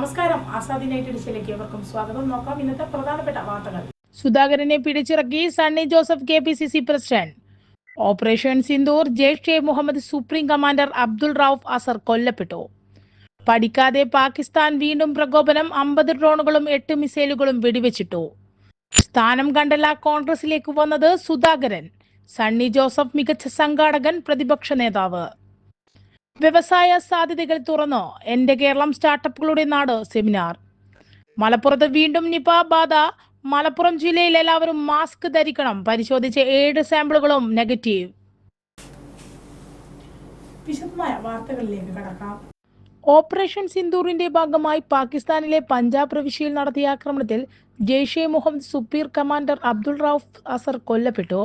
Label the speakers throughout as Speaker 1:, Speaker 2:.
Speaker 1: നമസ്കാരം. ആസാദി നൈറ്റ് ഡിഷയിലേക്ക് ഏവർക്കും സ്വാഗതം. നോക്കാം ഇന്നത്തെ പ്രധാനപ്പെട്ട വാർത്തകൾ.
Speaker 2: സുധാകരനെ പിടിച്ചിറക്കി Sunny Joseph K P C C president. Operation Sindoor Jaish Mohammed supreme commander Abdul Rauf Azhar കൊല്ലപ്പെട്ടു. പഠിക്കാതെ പാകിസ്ഥാൻ വീണ്ടും പ്രകോപനം അമ്പത് ഡ്രോണുകളും എട്ട് മിസൈലുകളും വെടിവെച്ചിട്ടു. സ്ഥാനം കണ്ടല്ല കോൺഗ്രസിലേക്ക് വന്നത് സുധാകരൻ. സണ്ണി ജോസഫ് മികച്ച സംഘാടകൻ പ്രതിപക്ഷ നേതാവ്. വ്യവസായ സാധ്യതകൾ തുറന്ന്? എന്റെ കേരളം സ്റ്റാർട്ടപ്പുകളുടെ നാട് സെമിനാർ. മലപ്പുറത്ത് വീണ്ടും നിപ ബാധ. മലപ്പുറം ജില്ലയിൽ എല്ലാവരും മാസ്ക് ധരിക്കണം. പരിശോധിച്ച ഏഴ് സാമ്പിളുകളും നെഗറ്റീവ്.
Speaker 1: വിശദമായ വാർത്തകളിലേക്ക് കടക്കാം.
Speaker 2: ഓപ്പറേഷൻ സിന്ദൂറിന്റെ ഭാഗമായി പാകിസ്ഥാനിലെ പഞ്ചാബ് പ്രവിശ്യയിൽ നടത്തിയ ആക്രമണത്തിൽ ജെയ്ഷെ മുഹമ്മദ് സുപ്പീർ കമാൻഡർ അബ്ദുൾ റൌഫ് അസർ കൊല്ലപ്പെട്ടു.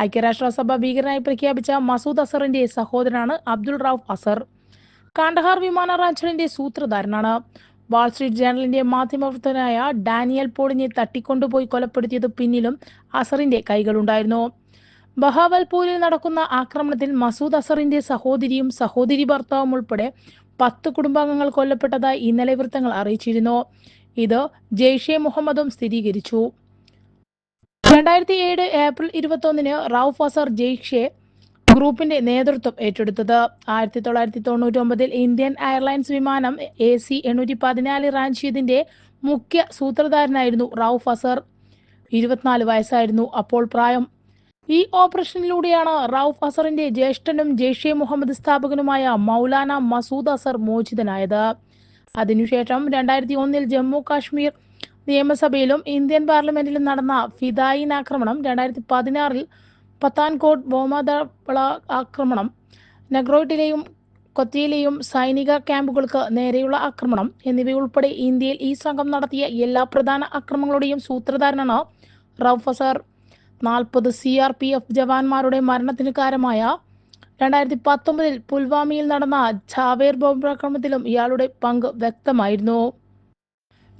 Speaker 2: ഐക്യരാഷ്ട്രസഭ ഭീകരനായി പ്രഖ്യാപിച്ച മസൂദ് അസറിന്റെ സഹോദരനാണ് അബ്ദുൾ റൌഫ് അസർ. കാണ്ഡഹാർ വിമാനാറാഞ്ചലിന്റെ സൂത്രധാരനാണ്. വാൾസ്ട്രീറ്റ് ജേണലിന്റെ മാധ്യമപ്രവർത്തകനായ ഡാനിയൽ പോളിനെ തട്ടിക്കൊണ്ടുപോയി കൊലപ്പെടുത്തിയത് പിന്നിലും അസറിന്റെ കൈകളുണ്ടായിരുന്നു. ബഹാവൽപൂരിൽ നടക്കുന്ന ആക്രമണത്തിൽ മസൂദ് അസറിന്റെ സഹോദരിയും സഹോദരി ഭർത്താവും ഉൾപ്പെടെ പത്ത് കുടുംബാംഗങ്ങൾ കൊല്ലപ്പെട്ടതായി ഇന്നലെ വൃത്തങ്ങൾ അറിയിച്ചിരുന്നു. ഇത് ജെയ്ഷെ മുഹമ്മദും സ്ഥിരീകരിച്ചു. രണ്ടായിരത്തി ഏഴ് ഏപ്രിൽ ഇരുപത്തൊന്നിന് റൌഫ് അസർ ജെയ്ഷെ ഗ്രൂപ്പിന്റെ നേതൃത്വം ഏറ്റെടുത്തത്. ആയിരത്തി തൊള്ളായിരത്തി തൊണ്ണൂറ്റി ഒമ്പതിൽ ഇന്ത്യൻ എയർലൈൻസ് വിമാനം എ സി എണ്ണൂറ്റി പതിനാല് റാഞ്ചിയതിന്റെ മുഖ്യ സൂത്രധാരനായിരുന്നു റൌഫ് അസർ. ഇരുപത്തിനാല് വയസ്സായിരുന്നു അപ്പോൾ പ്രായം. ഈ ഓപ്പറേഷനിലൂടെയാണ് റൌഫ് അസറിന്റെ ജ്യേഷ്ഠനും ജെയ്ഷെ മുഹമ്മദ് സ്ഥാപകനുമായ മൗലാന മസൂദ് അസർ മോചിതനായത്. അതിനുശേഷം രണ്ടായിരത്തി ഒന്നിൽ ജമ്മു കാശ്മീർ നിയമസഭയിലും ഇന്ത്യൻ പാർലമെന്റിലും നടന്ന ഫിദായിൻ ആക്രമണം രണ്ടായിരത്തി പതിനാറിൽ പത്താൻകോട്ട് ബോമാദള ആക്രമണം നഗ്രോയിട്ടിലെയും കൊച്ചിയിലെയും സൈനിക ക്യാമ്പുകൾക്ക് നേരെയുള്ള ആക്രമണം എന്നിവയുൾപ്പെടെ ഇന്ത്യയിൽ ഈ സംഘം നടത്തിയ എല്ലാ പ്രധാന ആക്രമണങ്ങളുടെയും സൂത്രധാരനാണ് റൌഫ് നാൽപ്പത് സി ആർ പി എഫ് ജവാന്മാരുടെ മരണത്തിന് കാരണമായ രണ്ടായിരത്തി പത്തൊമ്പതിൽ പുൽവാമയിൽ നടന്ന ചാവേർ ബോംബാക്രമണത്തിലും ഇയാളുടെ പങ്ക് വ്യക്തമായിരുന്നു.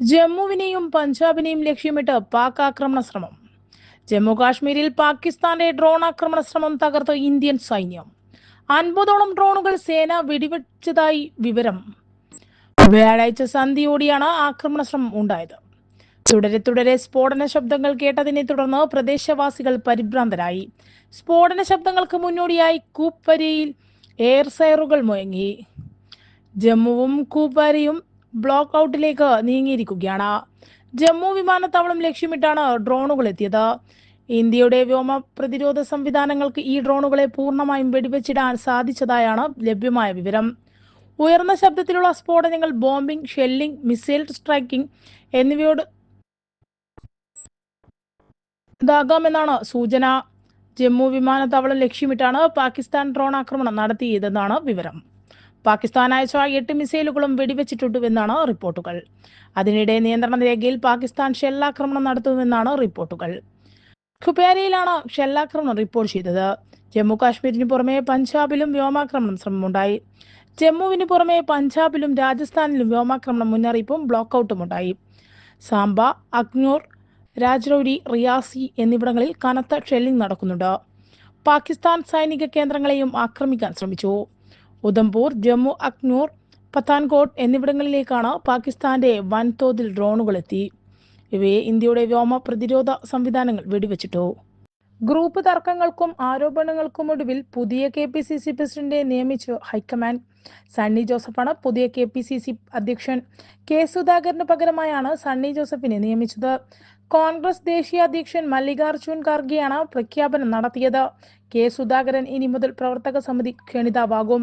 Speaker 2: ജമ്മുവിനെയും പഞ്ചാബിനെയും ലക്ഷ്യമിട്ട് പാക് ആക്രമണ ശ്രമം. ജമ്മു കാശ്മീരിൽ പാകിസ്ഥാന്റെ ഡ്രോൺ ആക്രമണ ശ്രമം തകർത്ത ഇന്ത്യൻ സൈന്യം. അൻപതോളം ഡ്രോണുകൾ സേന വെടിവെച്ചതായി വിവരം. വ്യാഴാഴ്ച സന്ധ്യയോടെയാണ് ആക്രമണ ശ്രമം ഉണ്ടായത്. തുടരെ തുടരെ സ്ഫോടന ശബ്ദങ്ങൾ കേട്ടതിനെ തുടർന്ന് പ്രദേശവാസികൾ പരിഭ്രാന്തരായി. സ്ഫോടന ശബ്ദങ്ങൾക്ക് മുന്നോടിയായി കൂപ്പരിയിൽ എയർ സയറുകൾ മുഴങ്ങി. ജമ്മുവും കൂപ്പരിയും ബ്ലോക്ക് ഔട്ടിലേക്ക് നീങ്ങിയിരിക്കുകയാണ്. ജമ്മു വിമാനത്താവളം ലക്ഷ്യമിട്ടാണ് ഡ്രോണുകൾ എത്തിയത്. ഇന്ത്യയുടെ വ്യോമ പ്രതിരോധ സംവിധാനങ്ങൾക്ക് ഈ ഡ്രോണുകളെ പൂർണമായും വെടിവെച്ചിടാൻ സാധിച്ചതായാണ് ലഭ്യമായ വിവരം. ഉയർന്ന ശബ്ദത്തിലുള്ള സ്ഫോടനങ്ങൾ ബോംബിംഗ് ഷെല്ലിംഗ് മിസൈൽ സ്ട്രൈക്കിംഗ് എന്നിവയോട് ഇതാകാമെന്നാണ് സൂചന. ജമ്മു വിമാനത്താവളം ലക്ഷ്യമിട്ടാണ് പാകിസ്ഥാൻ ഡ്രോൺ ആക്രമണം നടത്തിയതെന്നാണ് വിവരം. പാകിസ്ഥാൻ അയച്ച എട്ട് മിസൈലുകളും വെടിവെച്ചിട്ടുണ്ടെന്നാണ് റിപ്പോർട്ടുകൾ. അതിനിടെ നിയന്ത്രണ രേഖയിൽ പാകിസ്ഥാൻ ഷെല്ലാക്രമണം നടത്തുമെന്നാണ് റിപ്പോർട്ടുകൾ. ഖുബേരയിലാണ് ഷെല്ലാക്രമണം റിപ്പോർട്ട് ചെയ്തത്. ജമ്മു കാശ്മീരിന് പുറമെ പഞ്ചാബിലും വ്യോമാക്രമണം ശ്രമമുണ്ടായി. ജമ്മുവിന് പുറമെ പഞ്ചാബിലും രാജസ്ഥാനിലും വ്യോമാക്രമണം മുന്നറിയിപ്പും ബ്ലോക്ക് ഔട്ടും ഉണ്ടായി സാംബ അഗ്നൂർ രാജ്രൌരി റിയാസി എന്നിവിടങ്ങളിൽ കനത്ത ഷെല്ലിംഗ് നടക്കുന്നുണ്ട്. പാകിസ്ഥാൻ സൈനിക കേന്ദ്രങ്ങളെയും ആക്രമിക്കാൻ ശ്രമിച്ചു. ഉധംപൂർ ജമ്മു അക്നൂർ പത്താൻകോട്ട് എന്നിവിടങ്ങളിലേക്കാണ് പാകിസ്ഥാന്റെ വൻതോതിൽ ഡ്രോണുകൾ എത്തി. ഇവയെ ഇന്ത്യയുടെ വ്യോമ പ്രതിരോധ സംവിധാനങ്ങൾ വെടിവെച്ചിട്ടു. ഗ്രൂപ്പ് തർക്കങ്ങൾക്കും ആരോപണങ്ങൾക്കും ഒടുവിൽ പുതിയ കെ പി സി സി പ്രസിഡന്റിനെ നിയമിച്ചു ഹൈക്കമാൻഡ്. സണ്ണി ജോസഫാണ് പുതിയ കെ പി സി സി അധ്യക്ഷൻ. കെ സുധാകരന് പകരമായാണ് സണ്ണി ജോസഫിനെ നിയമിച്ചത്. കോൺഗ്രസ് ദേശീയ അധ്യക്ഷൻ മല്ലികാർജുൻ ഖാർഗെയാണ് പ്രഖ്യാപനം നടത്തിയത്. കെ. സുധാകരൻ ഇനി മുതൽ പ്രവർത്തക സമിതി ക്ഷണിതാവാകും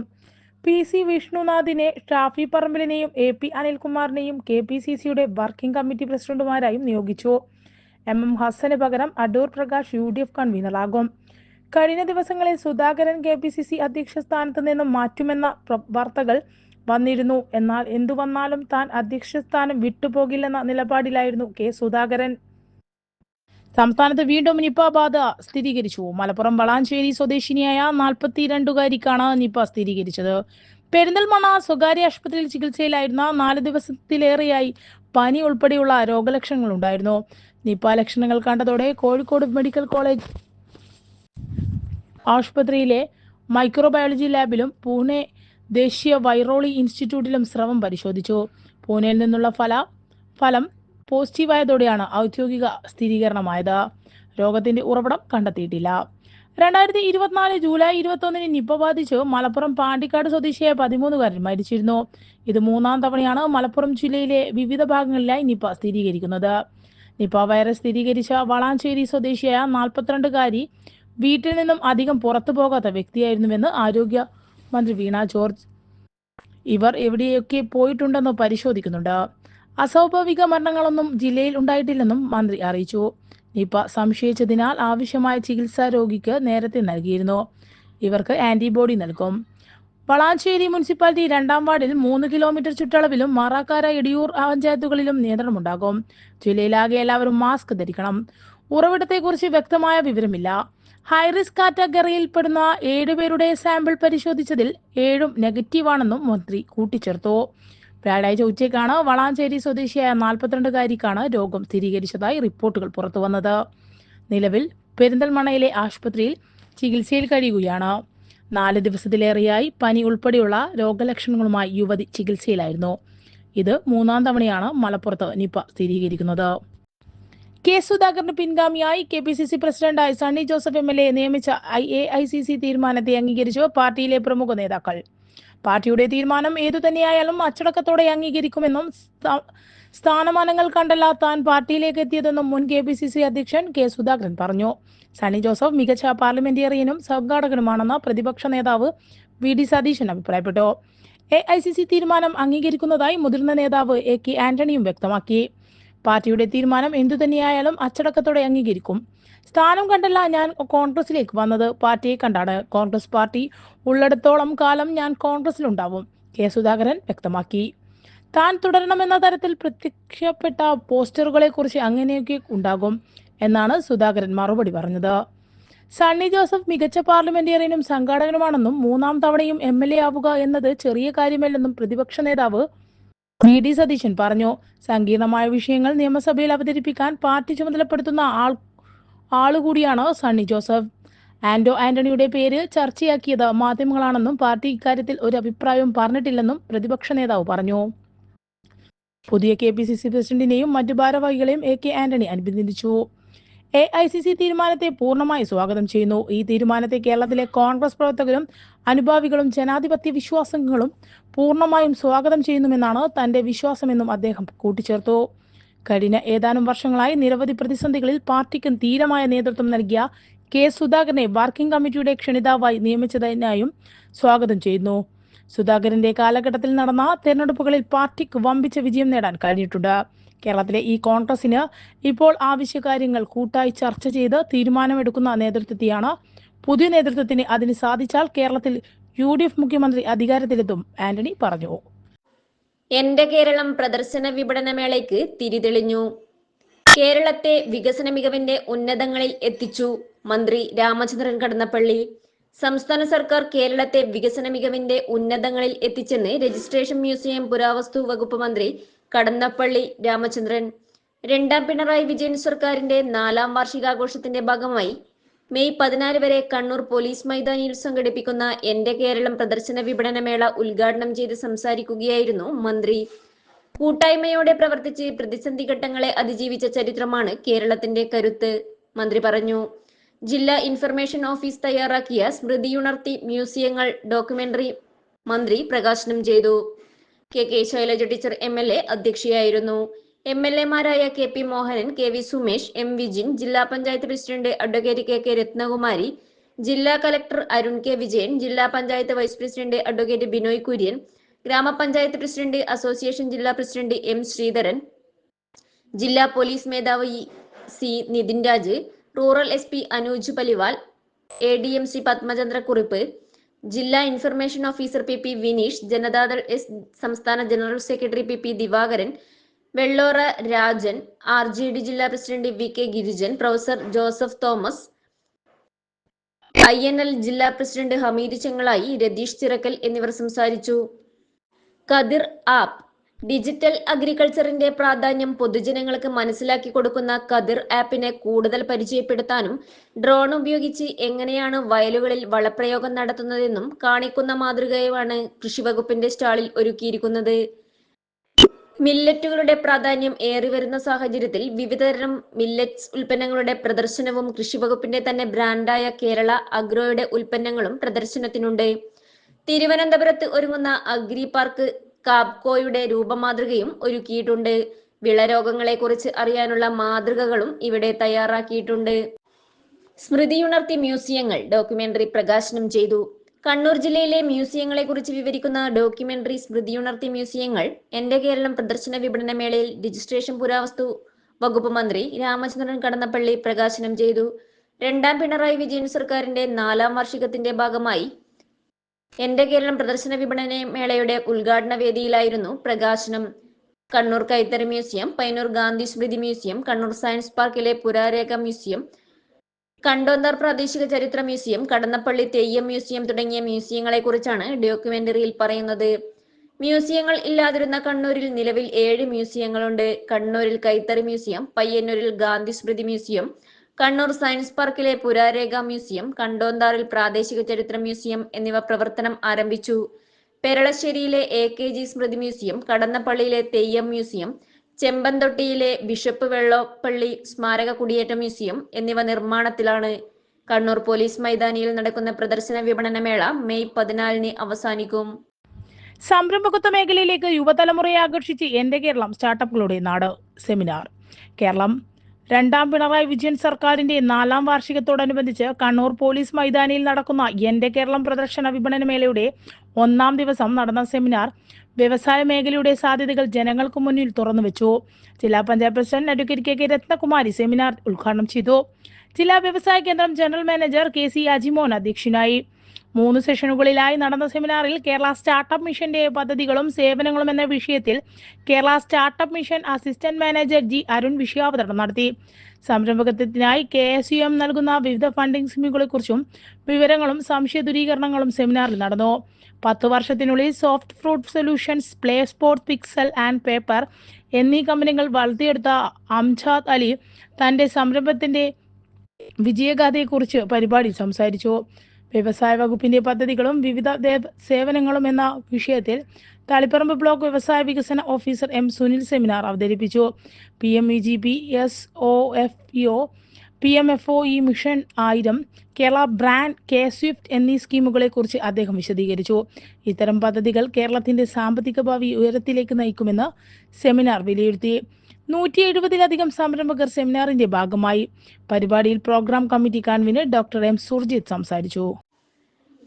Speaker 2: പി. സി. വിഷ്ണുനാഥിനെ ഷാഫി പറമ്പിലിനെയും എ. പി. അനിൽകുമാറിനെയും കെ. പി. സി. സിയുടെ വർക്കിംഗ് കമ്മിറ്റി പ്രസിഡന്റുമാരായും നിയോഗിച്ചു. എം. എം. ഹസന് പകരം Adoor Prakash U D F കൺവീനറാകും. കഴിഞ്ഞ ദിവസങ്ങളിൽ Sudhakaran K. P. C. C. അധ്യക്ഷ സ്ഥാനത്ത് നിന്നും മാറ്റുമെന്ന വാർത്തകൾ വന്നിരുന്നു. എന്നാൽ എന്തു വന്നാലും താൻ അധ്യക്ഷ സ്ഥാനം വിട്ടുപോകില്ലെന്ന നിലപാടിലായിരുന്നു കെ. സുധാകരൻ. സംസ്ഥാനത്ത് വീണ്ടും നിപ ബാധ സ്ഥിരീകരിച്ചു. മലപ്പുറം വളാഞ്ചേരി സ്വദേശിനിയായ നാൽപ്പത്തിരണ്ടുകാരിക്കാണ് നിപ സ്ഥിരീകരിച്ചത്. പെരിന്തൽമണ്ണ സ്വകാര്യ ആശുപത്രിയിൽ ചികിത്സയിലായിരുന്ന നാല് ദിവസത്തിലേറെയായി പനി ഉൾപ്പെടെയുള്ള രോഗലക്ഷണങ്ങൾ ഉണ്ടായിരുന്നു നിപ ലക്ഷണങ്ങൾ കണ്ടതോടെ കോഴിക്കോട് മെഡിക്കൽ കോളേജ് ആശുപത്രിയിലെ മൈക്രോബയോളജി ലാബിലും പൂനെ ദേശീയ വൈറോളി ഇൻസ്റ്റിറ്റ്യൂട്ടിലും സ്രവം പരിശോധിച്ചു. പൂനെയിൽ നിന്നുള്ള ഫല ഫലം പോസിറ്റീവായതോടെയാണ് ഔദ്യോഗിക സ്ഥിരീകരണമായത്. രോഗത്തിന്റെ ഉറവിടം കണ്ടെത്തിയിട്ടില്ല. രണ്ടായിരത്തി ഇരുപത്തിനാല് ജൂലൈ ഇരുപത്തൊന്നിന് നിപ്പ ബാധിച്ച് മലപ്പുറം പാണ്ടിക്കാട് സ്വദേശിയായ പതിമൂന്നുകാരൻ മരിച്ചിരുന്നു. ഇത് മൂന്നാം തവണയാണ് മലപ്പുറം ജില്ലയിലെ വിവിധ ഭാഗങ്ങളിലായി നിപ്പ സ്ഥിരീകരിക്കുന്നത്. നിപ്പ വൈറസ് സ്ഥിരീകരിച്ച വളാഞ്ചേരി സ്വദേശിയായ നാൽപ്പത്തിരണ്ടുകാരി വീട്ടിൽ നിന്നും അധികം പുറത്തു പോകാത്ത വ്യക്തിയായിരുന്നുവെന്ന് ആരോഗ്യ മന്ത്രി വീണ ജോർജ്. ഇവർ എവിടെയൊക്കെ പോയിട്ടുണ്ടെന്ന് പരിശോധിക്കുന്നുണ്ട്. അസ്വാഭാവിക മരണങ്ങളൊന്നും ജില്ലയിൽ ഉണ്ടായിട്ടില്ലെന്നും മന്ത്രി അറിയിച്ചു. നിപ സംശയിച്ചതിനാൽ ആവശ്യമായ ചികിത്സ രോഗിക്ക് നേരത്തെ നൽകിയിരുന്നു. ഇവർക്ക് ആന്റിബോഡി നൽകും. വളാഞ്ചേരി മുനിസിപ്പാലിറ്റി രണ്ടാം വാർഡിൽ മൂന്ന് കിലോമീറ്റർ ചുറ്റളവിലും മാറാക്കാര ഇടിയൂർ പഞ്ചായത്തുകളിലും നിയന്ത്രണമുണ്ടാകും. ജില്ലയിലാകെ എല്ലാവരും മാസ്ക് ധരിക്കണം. ഉറവിടത്തെക്കുറിച്ച് വ്യക്തമായ വിവരമില്ല. ഹൈറിസ്ക് കാറ്റഗറിയിൽപ്പെടുന്ന ഏഴുപേരുടെ സാമ്പിൾ പരിശോധിച്ചതിൽ ഏഴും നെഗറ്റീവാണെന്നും മന്ത്രി കൂട്ടിച്ചേർത്തു. വ്യാഴാഴ്ച ഉച്ചയ്ക്കാണ് വളാഞ്ചേരി സ്വദേശിയായ നാൽപ്പത്തിരണ്ടുകാരിക്കാണ് രോഗം സ്ഥിരീകരിച്ചതായി റിപ്പോർട്ടുകൾ പുറത്തുവന്നത് നിലവിൽ പെരിന്തൽമണയിലെ ആശുപത്രിയിൽ ചികിത്സയിൽ കഴിയുകയാണ്. നാല് ദിവസത്തിലേറെയായി പനി ഉൾപ്പെടെയുള്ള രോഗലക്ഷണങ്ങളുമായി യുവതി ചികിത്സയിലായിരുന്നു. ഇത് മൂന്നാം തവണയാണ് മലപ്പുറത്ത് നിപ സ്ഥിരീകരിക്കുന്നത്. കെ സുധാകരന് പിൻഗാമിയായി കെ പി സി സി പ്രസിഡന്റായി Sunny Joseph M L A നിയമിച്ച I A I C C തീരുമാനത്തെ അംഗീകരിച്ചു പാർട്ടിയിലെ പ്രമുഖ നേതാക്കൾ. പാർട്ടിയുടെ തീരുമാനം ഏതു തന്നെയായാലും അച്ചടക്കത്തോടെ അംഗീകരിക്കുമെന്നും സ്ഥാനമാനങ്ങൾ കണ്ടല്ല താൻ പാർട്ടിയിലേക്ക് എത്തിയതെന്നും മുൻ കെ പി സി സി അധ്യക്ഷൻ കെ സുധാകരൻ പറഞ്ഞു. സണ്ണി ജോസഫ് മികച്ച പാർലമെന്റേറിയനും സംഘാടകനുമാണെന്ന് പ്രതിപക്ഷ നേതാവ് വി ഡി സതീശൻ അഭിപ്രായപ്പെട്ടു. എ ഐ സി സി തീരുമാനം അംഗീകരിക്കുന്നതായി മുതിർന്ന നേതാവ് എ കെ ആന്റണിയും വ്യക്തമാക്കി. പാർട്ടിയുടെ തീരുമാനം എന്തുതന്നെയായാലും അച്ചടക്കത്തോടെ അംഗീകരിക്കും. സ്ഥാനം കണ്ടല്ല ഞാൻ കോൺഗ്രസിലേക്ക് വന്നത്. പാർട്ടിയെ കണ്ടാണ് കോൺഗ്രസ് പാർട്ടി. ഉള്ളിടത്തോളം കാലം ഞാൻ കോൺഗ്രസിലുണ്ടാവും. കെ സുധാകരൻ വ്യക്തമാക്കി. താൻ തുടരണമെന്ന തരത്തിൽ പ്രത്യക്ഷപ്പെട്ട പോസ്റ്ററുകളെ കുറിച്ച് അങ്ങനെയൊക്കെ ഉണ്ടാകും എന്നാണ് സുധാകരൻ മറുപടി പറഞ്ഞത്. സണ്ണി ജോസഫ് മികച്ച പാർലമെന്റേറിയനും സംഘാടകനുമാണെന്നും മൂന്നാം തവണയും എം എൽ എ ആവുക എന്നത് ചെറിയ കാര്യമല്ലെന്നും പ്രതിപക്ഷ നേതാവ് വി ഡി സതീശൻ പറഞ്ഞു സങ്കീർണമായ വിഷയങ്ങൾ നിയമസഭയിൽ അവതരിപ്പിക്കാൻ പാർട്ടി ചുമതലപ്പെടുത്തുന്ന ആൾ ആളുകൂടിയാണ് സണ്ണി ജോസഫ്. ആന്റോ ആന്റണിയുടെ പേര് ചർച്ചയാക്കിയത് മാധ്യമങ്ങളാണെന്നും പാർട്ടി ഇക്കാര്യത്തിൽ ഒരു അഭിപ്രായവും പറഞ്ഞിട്ടില്ലെന്നും പ്രതിപക്ഷ നേതാവ് പറഞ്ഞു. പുതിയ കെ പി സി സി പ്രസിഡന്റിനെയും മറ്റു ഭാരവാഹികളെയും എ കെ ആന്റണി അഭിനന്ദിച്ചു എ ഐ സി സി തീരുമാനത്തെ പൂർണമായി സ്വാഗതം ചെയ്യുന്നു. ഈ തീരുമാനത്തെ കേരളത്തിലെ കോൺഗ്രസ് പ്രവർത്തകരും അനുഭാവികളും ജനാധിപത്യ വിശ്വാസങ്ങളും പൂർണമായും സ്വാഗതം ചെയ്യുന്നുമെന്നാണ് തന്റെ വിശ്വാസമെന്നും അദ്ദേഹം കൂട്ടിച്ചേർത്തു. കഴിഞ്ഞ ഏതാനും വർഷങ്ങളായി നിരവധി പ്രതിസന്ധികളിൽ പാർട്ടിക്കും ധീരമായ നേതൃത്വം നൽകിയ കെ സുധാകരനെ വർക്കിംഗ് കമ്മിറ്റിയുടെ ക്ഷണിതാവായി നിയമിച്ചതിനായും സ്വാഗതം ചെയ്യുന്നു. സുധാകരന്റെ കാലഘട്ടത്തിൽ നടന്ന തെരഞ്ഞെടുപ്പുകളിൽ പാർട്ടിക്ക് വമ്പിച്ച വിജയം നേടാൻ കഴിഞ്ഞിട്ടുണ്ട്. കേരളത്തിലെ ഈ കോൺഗ്രസിന് ഇപ്പോൾ ആവശ്യകാര്യങ്ങൾ കൂട്ടായി ചർച്ച ചെയ്ത് തീരുമാനമെടുക്കുന്ന നേതൃത്വത്തെയാണ്. പുതിയ നേതൃത്വത്തിന് അതിന് സാധിച്ചാൽ കേരളത്തിൽ യു ഡി എഫ് മുഖ്യമന്ത്രി അധികാരത്തിലെത്തും. ആന്റണി പറഞ്ഞു.
Speaker 3: എന്റെ കേരളം പ്രദർശന വിപണനമേളയ്ക്ക് തിരിതെളിഞ്ഞു. കേരളത്തെ വികസന മികവിന്റെ ഉന്നതങ്ങളിൽ എത്തിച്ചു മന്ത്രി രാമചന്ദ്രൻ കടന്നപ്പള്ളി. സംസ്ഥാന സർക്കാർ കേരളത്തെ വികസന മികവിന്റെ ഉന്നതങ്ങളിൽ എത്തിച്ചെന്ന് രജിസ്ട്രേഷൻ മ്യൂസിയം പുരാവസ്തു വകുപ്പ് മന്ത്രി കടന്നപ്പള്ളി രാമചന്ദ്രൻ. രണ്ടാം പിണറായി വിജയൻ സർക്കാരിന്റെ നാലാം വാർഷികാഘോഷത്തിന്റെ ഭാഗമായി മെയ് പതിനാല് വരെ കണ്ണൂർ പോലീസ് മൈതാനിയിൽ സംഘടിപ്പിക്കുന്ന എന്റെ കേരളം പ്രദർശന വിപണനമേള ഉദ്ഘാടനം ചെയ്ത് സംസാരിക്കുകയായിരുന്നു മന്ത്രി. കൂട്ടായ്മയോടെ പ്രവർത്തിച്ച് പ്രതിസന്ധി ഘട്ടങ്ങളെ അതിജീവിച്ച ചരിത്രമാണ് കേരളത്തിന്റെ കരുത്ത് മന്ത്രി പറഞ്ഞു. ജില്ലാ ഇൻഫർമേഷൻ ഓഫീസ് തയ്യാറാക്കിയ സ്മൃതിയുണർത്തി മ്യൂസിയങ്ങൾ ഡോക്യുമെന്ററി മന്ത്രി പ്രകാശനം ചെയ്തു. K K Shailaja teacher M L A അധ്യക്ഷയായിരുന്നു. M L എമാരായ K P Mohanan K V Sumesh M Vijin ജില്ലാ panchayat president advocate K K Ratnakumari ജില്ലാ കലക്ടർ അരുൺ കെ വിജയൻ ജില്ലാ panchayat vice president advocate Binoy Kurian ഗ്രാമപഞ്ചായത്ത് president association ജില്ലാ president M Sreedharan ജില്ലാ police മേധാവി C Nithin Raj rural S P Anuj Paliwal A D M C Padmachandra Kurup ജില്ലാ information officer P P Vineesh Janata Dal S സംസ്ഥാന general secretary P P Divakaran Vellora Rajan R J D ജില്ലാ president V K Girijan professor Joseph Thomas I N L ജില്ലാ president Hameed Chengalayi Ratheesh Chirakkal എന്നിവർ സംസാരിച്ചു. കതിർ app digital അഗ്രികൾച്ചറിന്റെ പ്രാധാന്യം പൊതുജനങ്ങൾക്ക് മനസ്സിലാക്കി കൊടുക്കുന്ന കതിർ ആപ്പിനെ കൂടുതൽ പരിചയപ്പെടുത്താനും ഡ്രോൺ ഉപയോഗിച്ച് എങ്ങനെയാണ് വയലുകളിൽ വളപ്രയോഗം നടത്തുന്നതെന്നും കാണിക്കുന്ന മാതൃകയുമാണ് കൃഷിവകുപ്പിന്റെ സ്റ്റാളിൽ ഒരുക്കിയിരിക്കുന്നത്. മില്ലറ്റുകളുടെ പ്രാധാന്യം ഏറി വരുന്ന സാഹചര്യത്തിൽ വിവിധതരം മില്ലറ്റ്സ് ഉൽപ്പന്നങ്ങളുടെ പ്രദർശനവും കൃഷിവകുപ്പിന്റെ തന്നെ ബ്രാൻഡായ കേരള അഗ്രോയുടെ ഉൽപ്പന്നങ്ങളും പ്രദർശനത്തിനുണ്ട്. തിരുവനന്തപുരത്ത് ഒരുങ്ങുന്ന അഗ്രി പാർക്ക് കാബ്കോയുടെ രൂപമാതൃകയും ഒരുക്കിയിട്ടുണ്ട്. വിളരോഗങ്ങളെക്കുറിച്ച് അറിയാനുള്ള മാതൃകകളും ഇവിടെ തയ്യാറാക്കിയിട്ടുണ്ട്. സ്മൃതിയുണർത്തി മ്യൂസിയങ്ങൾ ഡോക്യുമെന്ററി പ്രകാശനം ചെയ്തു. കണ്ണൂർ ജില്ലയിലെ മ്യൂസിയങ്ങളെ കുറിച്ച് വിവരിക്കുന്ന ഡോക്യുമെന്ററി സ്മൃതിയുണർത്തി മ്യൂസിയങ്ങൾ എന്റെ കേരളം പ്രദർശന വിപണന മേളയിൽ രജിസ്ട്രേഷൻ പുരാവസ്തു വകുപ്പ് മന്ത്രി രാമചന്ദ്രൻ കടന്നപ്പള്ളി പ്രകാശനം ചെയ്തു. രണ്ടാം പിണറായി വിജയൻ സർക്കാരിന്റെ നാലാം വാർഷികത്തിന്റെ ഭാഗമായി എന്റെ കേരളം പ്രദർശന വിപണന മേളയുടെ ഉദ്ഘാടന വേദിയിലായിരുന്നു പ്രകാശനം. കണ്ണൂർ കൈത്തറി മ്യൂസിയം പൈനൂർ ഗാന്ധി സ്മൃതി മ്യൂസിയം കണ്ണൂർ സയൻസ് പാർക്കിലെ പുരാരേഖ മ്യൂസിയം കണ്ടോന്നർ പ്രാദേശിക ചരിത്ര മ്യൂസിയം കടന്നപ്പള്ളി തെയ്യം മ്യൂസിയം തുടങ്ങിയ മ്യൂസിയങ്ങളെ കുറിച്ചാണ് ഡോക്യുമെന്ററിയിൽ പറയുന്നത്. മ്യൂസിയങ്ങൾ ഇല്ലാതിരുന്ന കണ്ണൂരിൽ നിലവിൽ ഏഴ് മ്യൂസിയങ്ങളുണ്ട്. കണ്ണൂരിൽ കൈത്തറി മ്യൂസിയം പയ്യന്നൂരിൽ ഗാന്ധി സ്മൃതി മ്യൂസിയം കണ്ണൂർ സയൻസ് പാർക്കിലെ പുരാരേഖ മ്യൂസിയം കണ്ടോന്താറിൽ പ്രാദേശിക ചരിത്ര മ്യൂസിയം എന്നിവ പ്രവർത്തനം ആരംഭിച്ചു. പെരളശ്ശേരിയിലെ എ കെ ജി സ്മൃതി മ്യൂസിയം കടന്നപ്പള്ളിയിലെ തെയ്യം മ്യൂസിയം ചെമ്പന്തൊട്ടിയിലെ ബിഷപ്പ് വെള്ളോപ്പള്ളി സ്മാരക കുടിയേറ്റ മ്യൂസിയം എന്നിവ നിർമ്മാണത്തിലാണ്. കണ്ണൂർ പോലീസ് മൈതാനിയിൽ നടക്കുന്ന പ്രദർശന വിപണന മേള മെയ് പതിനാലിന് അവസാനിക്കും.
Speaker 2: സംരംഭകത്വ മേഖലയിലേക്ക് യുവതലമുറയെ ആകർഷിച്ച് എന്റെ കേരളം സ്റ്റാർട്ടപ്പുകളുടെ നാട്. സെമിനാർ. കേരളം രണ്ടാം പിണറായി വിജയൻ സർക്കാരിന്റെ നാലാം വാർഷികത്തോടനുബന്ധിച്ച് കണ്ണൂർ പോലീസ് മൈതാനിയിൽ നടക്കുന്ന എന്റെ കേരളം പ്രദർശന വിപണന മേളയുടെ ഒന്നാം ദിവസം നടന്ന സെമിനാർ വ്യവസായ മേഖലയുടെ സാധ്യതകൾ ജനങ്ങൾക്ക് മുന്നിൽ തുറന്നുവെച്ചു ജില്ലാ panchayat president advocate K K Ratnakumari seminar ഉദ്ഘാടനം ചെയ്തു. ജില്ലാ വ്യവസായ കേന്ദ്രം general manager K C Ajimon അധ്യക്ഷനായി. മൂന്ന് സെഷനുകളിലായി നടന്ന സെമിനാറിൽ കേരള സ്റ്റാർട്ടപ്പ് മിഷന്റെ പദ്ധതികളും സേവനങ്ങളും എന്ന വിഷയത്തിൽ Kerala startup mission assistant manager G Arun വിഷയാവതരണം നടത്തി. സംരംഭകത്വത്തിനായി കെ എസ് യു എം നൽകുന്ന വിവിധ ഫണ്ടിംഗ് സ്കീമുകളെക്കുറിച്ചും വിവരങ്ങളും സംശയ ദുരീകരണങ്ങളും സെമിനാറിൽ നടന്നു. പത്ത് വർഷത്തിനുള്ളിൽ soft fruit solutions play sport pixel and paper എന്നീ കമ്പനികൾ വളർത്തിയെടുത്ത അംജാദ് അലി തന്റെ സംരംഭത്തിന്റെ വിജയഗാഥയെക്കുറിച്ച് പരിപാടി സംസാരിച്ചു. വ്യവസായ വകുപ്പിന്റെ പദ്ധതികളും വിവിധ സേവനങ്ങളും എന്ന വിഷയത്തിൽ തളിപ്പറമ്പ് ബ്ലോക്ക് വ്യവസായ വികസന ഓഫീസർ എം സുനിൽ സെമിനാർ അവതരിപ്പിച്ചു. P M E G P S O F O P M F O E mission ആയിരം കേരള ബ്രാൻഡ് കെ സ്വിഫ്റ്റ് എന്നീ സ്കീമുകളെ കുറിച്ച് അദ്ദേഹം വിശദീകരിച്ചു. ഇത്തരം പദ്ധതികൾ കേരളത്തിന്റെ സാമ്പത്തിക ഭാവി ഉയരത്തിലേക്ക് നയിക്കുമെന്ന് സെമിനാർ വിലയിരുത്തി. നൂറ്റി എഴുപതിലധികം സംരംഭകർ സെമിനാറിന്റെ ഭാഗമായി പരിപാടിയിൽ program committee convener doctor M Surjith സംസാരിച്ചു.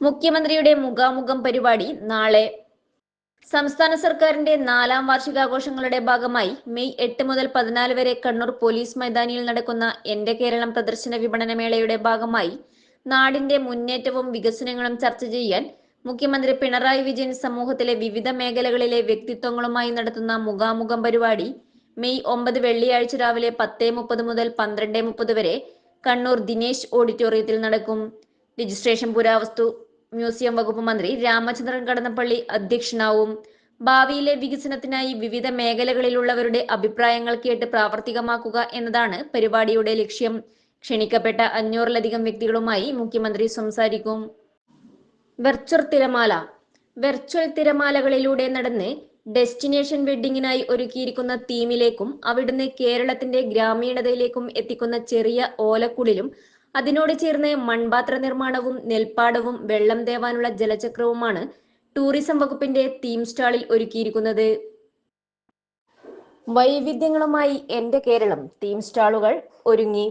Speaker 3: മുഖ്യമന്ത്രിയുടെ മുഖാമുഖം പരിപാടി നാളെ. സംസ്ഥാന സർക്കാരിന്റെ നാലാം വാർഷികാഘോഷങ്ങളുടെ ഭാഗമായി മെയ് എട്ട് മുതൽ പതിനാല് വരെ കണ്ണൂർ പോലീസ് മൈതാനിയിൽ നടക്കുന്ന എന്റെ കേരളം പ്രദർശന വിപണന മേളയുടെ ഭാഗമായി നാടിന്റെ മുന്നേറ്റവും വികസനങ്ങളും ചർച്ച ചെയ്യാൻ മുഖ്യമന്ത്രി പിണറായി വിജയൻ സമൂഹത്തിലെ വിവിധ മേഖലകളിലെ വ്യക്തിത്വങ്ങളുമായി നടത്തുന്ന മുഖാമുഖം പരിപാടി മെയ് ഒമ്പത് വെള്ളിയാഴ്ച രാവിലെ പത്ത് മുപ്പത് മുതൽ പന്ത്രണ്ട് മുപ്പത് വരെ കണ്ണൂർ ദിനേശ് ഓഡിറ്റോറിയത്തിൽ നടക്കും. രജിസ്ട്രേഷൻ പുരാവസ്തു മ്യൂസിയം വകുപ്പ് മന്ത്രി രാമചന്ദ്രൻ കടന്നപ്പള്ളി അധ്യക്ഷനാവും. ഭാവിയിലെ വികസനത്തിനായി വിവിധ മേഖലകളിലുള്ളവരുടെ അഭിപ്രായങ്ങൾ കേട്ട് പ്രാവർത്തികമാക്കുക എന്നതാണ് പരിപാടിയുടെ ലക്ഷ്യം. ക്ഷണിക്കപ്പെട്ട അഞ്ഞൂറിലധികം വ്യക്തികളുമായി മുഖ്യമന്ത്രി സംസാരിക്കും. വെർച്വൽ തിരമാല വെർച്വൽ തിരമാലകളിലൂടെ നടന്ന് ഡെസ്റ്റിനേഷൻ വെഡിങ്ങിനായി ഒരുക്കിയിരിക്കുന്ന തീമിലേക്കും അവിടുന്ന് കേരളത്തിന്റെ ഗ്രാമീണതയിലേക്കും എത്തിക്കുന്ന ചെറിയ ഓലക്കുളിലും അതിനോട് ചേർന്ന് മൺപാത്ര നിർമ്മാണവും നെൽപ്പാടവും വെള്ളം തേവാനുള്ള ജലചക്രവുമാണ് ടൂറിസം വകുപ്പിന്റെ തീം സ്റ്റാളിൽ ഒരുക്കിയിരിക്കുന്നത്. വൈവിധ്യങ്ങളുമായി എന്റെ കേരളം തീം സ്റ്റാളുകൾ ഒരുങ്ങി.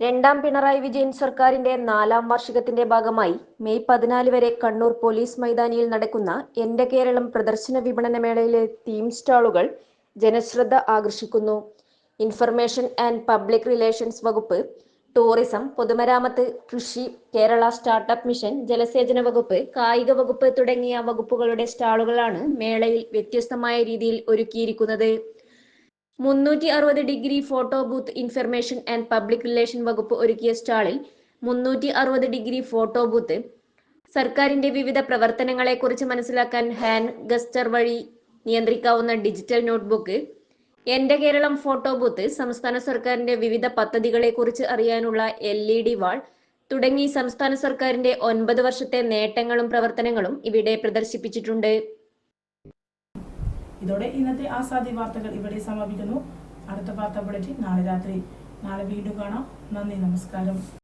Speaker 3: രണ്ടാം പിണറായി വിജയൻ സർക്കാരിന്റെ നാലാം വാർഷികത്തിന്റെ ഭാഗമായി മെയ് പതിനാല് വരെ കണ്ണൂർ പോലീസ് മൈതാനിയിൽ നടക്കുന്ന എന്റെ കേരളം പ്രദർശന വിപണന മേളയിലെ തീം സ്റ്റാളുകൾ ജനശ്രദ്ധ ആകർഷിക്കുന്നു. ഇൻഫർമേഷൻ ആൻഡ് പബ്ലിക് റിലേഷൻസ് വകുപ്പ് ടൂറിസം പൊതുമരാമത്ത് കൃഷി കേരള സ്റ്റാർട്ടപ്പ് മിഷൻ ജലസേചന വകുപ്പ് കായിക വകുപ്പ് തുടങ്ങിയ വകുപ്പുകളുടെ സ്റ്റാളുകളാണ് മേളയിൽ വ്യത്യസ്തമായ രീതിയിൽ ഒരുക്കിയിരിക്കുന്നത്. മുന്നൂറ്റി അറുപത് degree photo booth information and public relation വകുപ്പ് ഒരുക്കിയ സ്റ്റാളിൽ മുന്നൂറ്റി അറുപത് ഡിഗ്രി ഫോട്ടോ ബൂത്ത്. സർക്കാരിന്റെ വിവിധ പ്രവർത്തനങ്ങളെക്കുറിച്ച് മനസ്സിലാക്കാൻ ഹാൻഡ് ഗസ്റ്റർ വഴി നിയന്ത്രിക്കാവുന്ന ഡിജിറ്റൽ നോട്ട്ബുക്ക്. എന്റെ കേരളം ഫോട്ടോ ബൂത്ത് സംസ്ഥാന സർക്കാരിന്റെ വിവിധ പദ്ധതികളെക്കുറിച്ച് അറിയാനുള്ള എൽ ഇ ഡി വാൾ തുടങ്ങി സംസ്ഥാന സർക്കാരിന്റെ ഒൻപത് വർഷത്തെ നേട്ടങ്ങളും പ്രവർത്തനങ്ങളും ഇവിടെ പ്രദർശിപ്പിച്ചിട്ടുണ്ട്.
Speaker 2: ഇതോടെ ഇന്നത്തെ ആസാദി വാർത്തകൾ ഇവിടെ സമാപിക്കുന്നു. അടുത്ത വാർത്താ ബുള്ളറ്റിൻ നാളെ രാത്രി. നാളെ വീണ്ടും കാണാം. നന്ദി നമസ്കാരം.